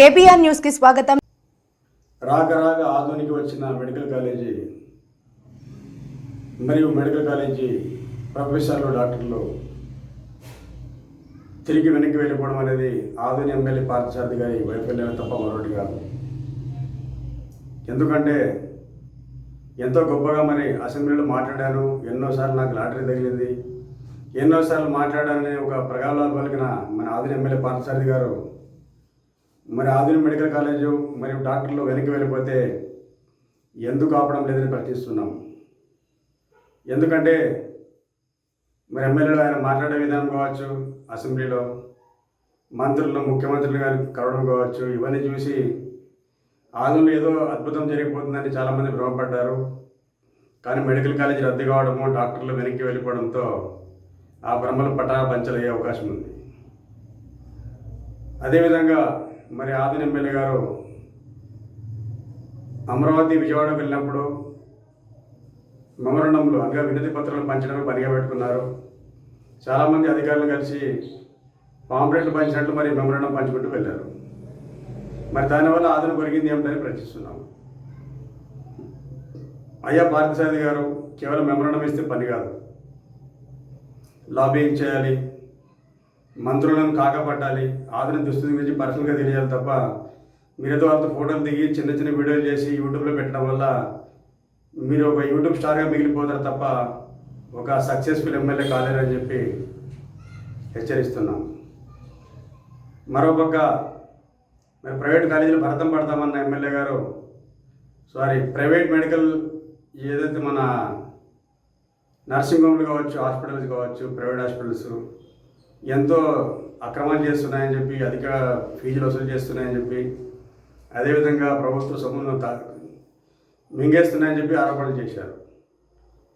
KBR న్యూస్కి స్వాగతం. రాక రాక ఆధునిక వచ్చిన మెడికల్ కాలేజీ. మరియు మెడికల్ కాలేజీ ప్రొఫెసర్లు డాక్టర్లు తిరిగి వెనక్కి వెళ్ళిపోవడం అనేది ఆధునిక ఎమ్మెల్యే పార్థసారథి గారి వైఫల్యమే తప్ప మరొకటి కాదు. ఎందుకంటే ఎంతో గొప్పగా మరి అసెంబ్లీలో మాట్లాడాను ఎన్నోసార్లు నాకు లాటరీ తగిలింది. ఎన్నోసార్లు మాట్లాడాలని ఒక ప్రగాఢాలు పలికిన మన ఆధుని ఎమ్మెల్యే పార్థసారథి గారు మరి ఆధునిక మెడికల్ కాలేజు మరియు డాక్టర్లు వెనక్కి వెళ్ళిపోతే ఎందుకు ఆపడం లేదని ప్రశ్నిస్తున్నాం. ఎందుకంటే మరి ఎమ్మెల్యేలు ఆయన మాట్లాడే విధానం కావచ్చు అసెంబ్లీలో మంత్రులు ముఖ్యమంత్రులు కానీ కలవడం కావచ్చు ఇవన్నీ చూసి ఆధునిలో ఏదో అద్భుతం జరిగిపోతుందని చాలామంది భ్రమపడ్డారు. కానీ మెడికల్ కాలేజీ రద్దు కావడము డాక్టర్లు వెనక్కి వెళ్ళిపోవడంతో ఆ భ్రమలు పటా పంచలయ్యే అవకాశం ఉంది. అదేవిధంగా మరి ఆదిన ఎమ్మెల్యే గారు అమరావతి విజయవాడకు వెళ్ళినప్పుడు మెమరణంలో అనగా వినతి పత్రాలు పంచడానికి పనిగా పెట్టుకున్నారు. చాలామంది అధికారులు కలిసి పాంప్లెట్లు పంచినట్లు మరి మెమరణం పంచుకుంటూ వెళ్ళారు. మరి దానివల్ల ఆదరణ పెరిగింది ఏమిటని ప్రశ్నిస్తున్నాం. అయ్యా పార్థసారథి గారు కేవలం మెమరణం ఇస్తే పని కాదు. లాబింగ్ చేయాలి? మంత్రులను కాకపట్టాలి. ఆధునిక దుస్థితి గురించి పర్సనల్గా తెలియాలి తప్ప మీరేదో వాళ్ళతో ఫోటోలు దిగి చిన్న చిన్న వీడియోలు చేసి యూట్యూబ్లో పెట్టడం వల్ల మీరు ఒక యూట్యూబ్ స్టార్గా మిగిలిపోతారు తప్ప ఒక సక్సెస్ఫుల్ ఎమ్మెల్యే కాలేరని చెప్పి హెచ్చరిస్తున్నాం. మరోపక్క మేము ప్రైవేట్ కాలేజీలో భరతం పడతామన్న ఎమ్మెల్యే గారు సారీ ప్రైవేట్ మెడికల్ ఏదైతే మన నర్సింగ్ హోమ్లు కావచ్చు హాస్పిటల్స్ కావచ్చు ప్రైవేట్ హాస్పిటల్స్ ఎంతో అక్రమాలు చేస్తున్నాయని చెప్పి అధిక ఫీజులు వసూలు చేస్తున్నాయని చెప్పి అదేవిధంగా ప్రభుత్వ సొమ్మును తా మింగేస్తున్నాయని చెప్పి ఆరోపణలు చేశారు.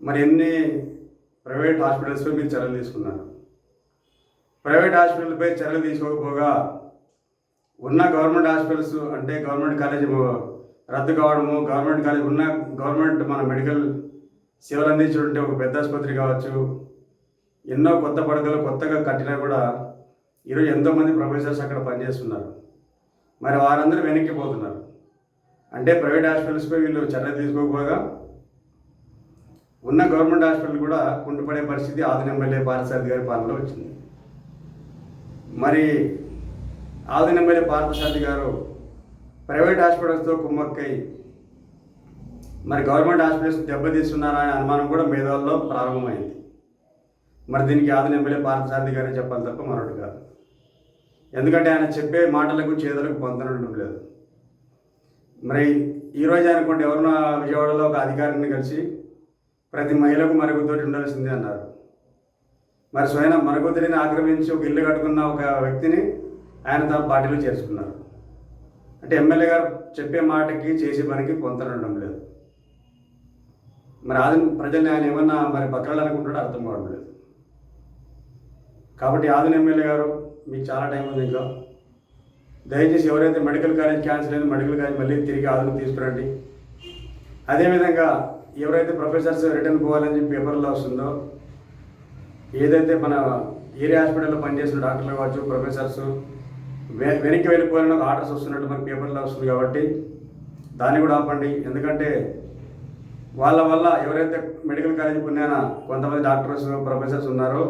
మరి ఎన్ని ప్రైవేట్ హాస్పిటల్స్పై మీరు చర్యలు తీసుకున్నారు? ప్రైవేట్ హాస్పిటల్పై చర్యలు తీసుకోకపోగా ఉన్న గవర్నమెంట్ హాస్పిటల్స్ అంటే గవర్నమెంట్ కాలేజీ రద్దు కావడము గవర్నమెంట్ కాలేజ్ ఉన్న గవర్నమెంట్ మన మెడికల్ సేవలు అందించినటువంటి ఒక పెద్ద ఆసుపత్రి కావచ్చు ఎన్నో కొత్త పడకలు కొత్తగా కట్టినా కూడా ఈరోజు ఎంతోమంది ప్రొఫెసర్స్ అక్కడ పనిచేస్తున్నారు. మరి వారందరూ వెనక్కి పోతున్నారు. అంటే ప్రైవేట్ హాస్పిటల్స్పై వీళ్ళు చర్య తీసుకోకపోగా ఉన్న గవర్నమెంట్ హాస్పిటల్ కూడా కుంటుపడే పరిస్థితి ఆదిన ఎమ్మెల్యే పార్థసారథి గారి పాలనలో వచ్చింది. మరి ఆదిన ఎమ్మెల్యే పార్థసారథి గారు ప్రైవేట్ హాస్పిటల్స్తో కుమ్మక్కై మరి గవర్నమెంట్ హాస్పిటల్స్ దెబ్బతీస్తున్నారా అనే అనుమానం కూడా మేధావుల్లో ప్రారంభమైంది. మరి దీనికి ఆదిన ఎమ్మెల్యే పార్థసారథి గారే చెప్పాలి తప్ప మరొకటి కాదు. ఎందుకంటే ఆయన చెప్పే మాటలకు చేతులకు పొందనడం లేదు. మరి ఈరోజు అనుకోండి ఎవరన్నా విజయవాడలో ఒక అధికారిని కలిసి ప్రతి మహిళకు మరుగుతోటి ఉండాల్సిందే అన్నారు. మరి స్వయం మరుగుదొడిని ఆక్రమించి ఒక ఇల్లు కట్టుకున్న ఒక వ్యక్తిని ఆయన తన పార్టీలో చేర్చుకున్నారు. అంటే ఎమ్మెల్యే గారు చెప్పే మాటకి చేసే పనికి పొంతనడం లేదు. మరి ఆది ప్రజల్ని ఆయన ఏమన్నా మరి బతకాలనుకుంటాడో అర్థం కావడం లేదు. కాబట్టి ఆదిన ఎమ్మెల్యే గారు మీకు చాలా టైం ఉంది ఇంకా. దయచేసి ఎవరైతే మెడికల్ కాలేజ్ క్యాన్సిల్ అయిందో మెడికల్ కాలేజ్ మళ్ళీ తిరిగి ఆదును తీసుకురండి. అదేవిధంగా ఎవరైతే ప్రొఫెసర్స్ రిటర్న్ పోవాలని చెప్పి పేపర్లో వస్తుందో ఏదైతే మన ఏరియా హాస్పిటల్లో పనిచేసిన డాక్టర్లు కావచ్చు ప్రొఫెసర్స్ వెనక్కి వెళ్ళిపోవాలని ఒక ఆర్డర్స్ వస్తున్నట్టు మన పేపర్లో వస్తుంది కాబట్టి దాన్ని కూడా ఆపండి. ఎందుకంటే వాళ్ళ వల్ల ఎవరైతే మెడికల్ కాలేజీ పుణ్యాన కొంతమంది డాక్టర్స్ ప్రొఫెసర్స్ ఉన్నారో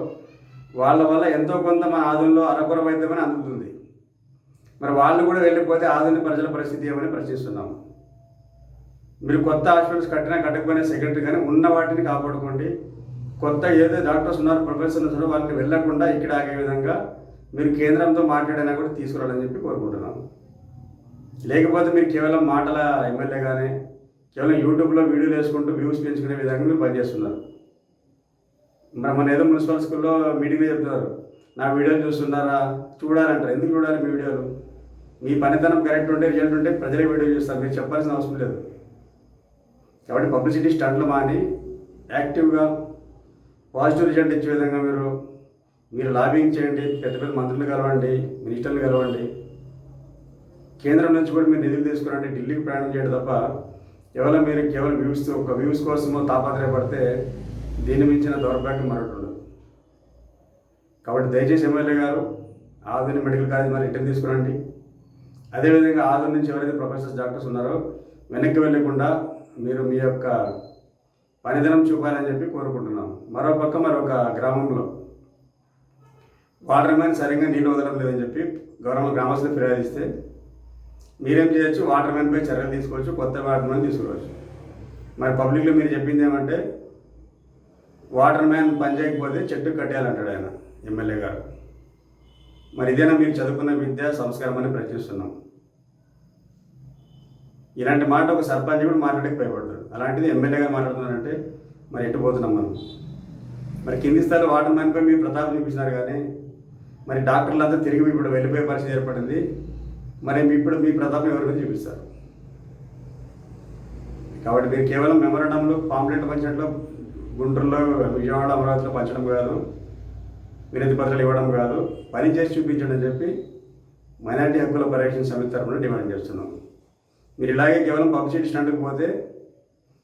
వాళ్ళ వల్ల ఎంతో కొంత మన ఆధునలో అరకొర వైద్యమని అందుతుంది. మరి వాళ్ళు కూడా వెళ్ళిపోతే ఆధునిక ప్రజల పరిస్థితి ఏమని ప్రశ్నిస్తున్నాము? మీరు కొత్త హాస్పిటల్స్ కట్టినా కట్టకపోయినా సెక్రటరీ కానీ ఉన్న వాటిని కాపాడుకోండి. కొత్త ఏదో డాక్టర్స్ ఉన్నారు ప్రొఫెసర్లు ఉన్నారో వాళ్ళని వెళ్ళకుండా ఇక్కడ ఆగే విధంగా మీరు కేంద్రంతో మాట్లాడినా కూడా తీసుకురాలని చెప్పి కోరుకుంటున్నాము. లేకపోతే మీరు కేవలం మాటల ఎమ్మెల్యేగానే కేవలం యూట్యూబ్లో వీడియోలు వేసుకుంటూ వ్యూస్ పెంచుకునే విధంగా మీరు పనిచేస్తున్నారు. మన ఏదో మున్సిపల్ స్కూల్లో మీటింగ్లో చెప్తున్నారు. నా వీడియోలు చూస్తున్నారా? చూడాలంటారు. ఎందుకు చూడాలి మీ వీడియోలు? మీ పనితనం కరెక్ట్ ఉంటే రిజల్ట్ ఉంటే ప్రజలే వీడియో చూస్తారు. మీరు చెప్పాల్సిన అవసరం లేదు. కాబట్టి పబ్లిసిటీ స్టంట్లు మాని యాక్టివ్గా పాజిటివ్ రిజల్ట్ ఇచ్చే విధంగా మీరు మీరు లాబింగ్ చేయండి. పెద్ద పెద్ద మంత్రులు కలవండి మినిస్టర్లు కలవండి. కేంద్రం నుంచి కూడా మీరు నిధులు తీసుకురండి. ఢిల్లీకి ప్రయాణం చేయడం తప్ప కేవలం మీరు కేవలం వ్యూస్ ఒక వ్యూస్ కోసమో తాపత్రయపడితే దీన్ని మించిన దౌర్భాగ్యం మరొకటి ఉండదు. కాబట్టి దయచేసి ఎమ్మెల్యే గారు ఆధునిక మెడికల్ కాలేజ్ మరి రిటర్న్ తీసుకురండి. అదేవిధంగా ఆదరణ నుంచి ఎవరైతే ప్రొఫెసర్స్ డాక్టర్స్ ఉన్నారో వెనక్కి వెళ్ళకుండా మీరు మీ యొక్క పనిదినం చూపాలని చెప్పి కోరుకుంటున్నాం మరో పక్క మరొక గ్రామంలో వాటర్ మ్యాన్ సరిగ్గా నీళ్ళు వదలడం లేదని చెప్పి గౌరవ గ్రామస్తులు ఫిర్యాదిస్తే మీరేం చేయొచ్చు? వాటర్ మ్యాన్పై చర్యలు తీసుకోవచ్చు కొత్త వాటర్ మ్యాన్ తీసుకోవచ్చు మరి పబ్లిక్లో మీరు చెప్పింది ఏమంటే వాటర్ మ్యాన్ పని చేయకపోతే చెట్టు కట్టేయాలంటాడు ఆయన ఎమ్మెల్యే గారు. మరి ఇదేనా మీరు చదువుకున్న విద్య సంస్కారం అని ప్రశ్నిస్తున్నాం. ఇలాంటి మాట ఒక సర్పంచ్ కూడా మాట్లాడక భయపడతాడు. అలాంటిది ఎమ్మెల్యే గారు మాట్లాడుతున్నారంటే మరి ఎటు పోతున్నాం మనం? మరి కింది స్థాయిలో వాటర్ మ్యాన్పై మీరు ప్రతాపం చూపించినారు కానీ మరి డాక్టర్లంతా తిరిగి ఇప్పుడు వెళ్ళిపోయే పరిస్థితి ఏర్పడింది. మరి ఇప్పుడు మీ ప్రతాపం ఎవరి మీద చూపిస్తారు? కాబట్టి మీరు కేవలం మెమోరాండంలో పాంప్లెట్ పంచడంలో గుంటూరులో విజయవాడ అమరావతిలో పంచడం కాదు వినతి పత్రాలు ఇవ్వడం కాదు పని చేసి చూపించండి అని చెప్పి మైనార్టీ హక్కుల పరిరక్షణ సమితి తరఫున డిమాండ్ చేస్తున్నాం. మీరు ఇలాగే కేవలం పబ్లిసిటీ స్టంట్కి పోతే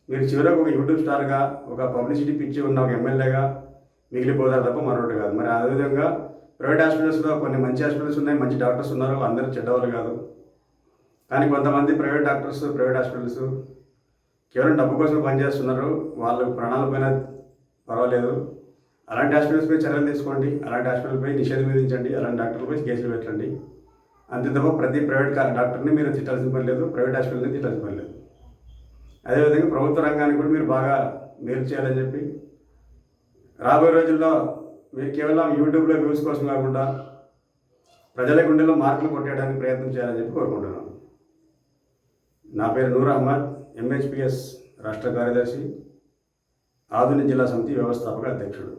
మీరు చివరకు ఒక యూట్యూబ్ స్టార్గా ఒక పబ్లిసిటీ పిచ్చి ఉన్న ఒక ఎమ్మెల్యేగా మిగిలిపోతారు తప్ప మరొకటి కాదు. మరి అదేవిధంగా ప్రైవేట్ హాస్పిటల్స్లో కొన్ని మంచి హాస్పిటల్స్ ఉన్నాయి మంచి డాక్టర్స్ ఉన్నారు అందరూ చెడ్డవాళ్ళు కాదు. కానీ కొంతమంది ప్రైవేట్ డాక్టర్స్ ప్రైవేట్ హాస్పిటల్స్ కేవలం డబ్బు కోసం పనిచేస్తున్నారు. వాళ్ళ ప్రాణాలపైన పర్వాలేదు. అలాంటి హాస్పిటల్స్పై చర్యలు తీసుకోండి. అలాంటి హాస్పిటల్పై నిషేధం విధించండి. అలాంటి డాక్టర్లపై కేసులు పెట్టండి. అంతే తప్ప ప్రతి ప్రైవేట్ కా- డాక్టర్ని మీరు తిట్టాల్సిన పని లేదు ప్రైవేట్ హాస్పిటల్ని తిట్టాల్సిన పని లేదు అదేవిధంగా ప్రభుత్వ రంగానికి కూడా మీరు బాగా మేలు చేయాలని చెప్పి రాబోయే రోజుల్లో మీరు కేవలం యూట్యూబ్లో వ్యూస్ కోసం కాకుండా ప్రజల గుండెలో మార్కులు కొట్టేయడానికి ప్రయత్నం చేయాలని చెప్పి కోరుకుంటున్నాను. నా పేరు నూర్ అహ్మద్. ఎంహెచ్పిఎస్ రాష్ట్ర కార్యదర్శి ఆధునిక జిల్లా సమితి వ్యవస్థాపక అధ్యక్షుడు.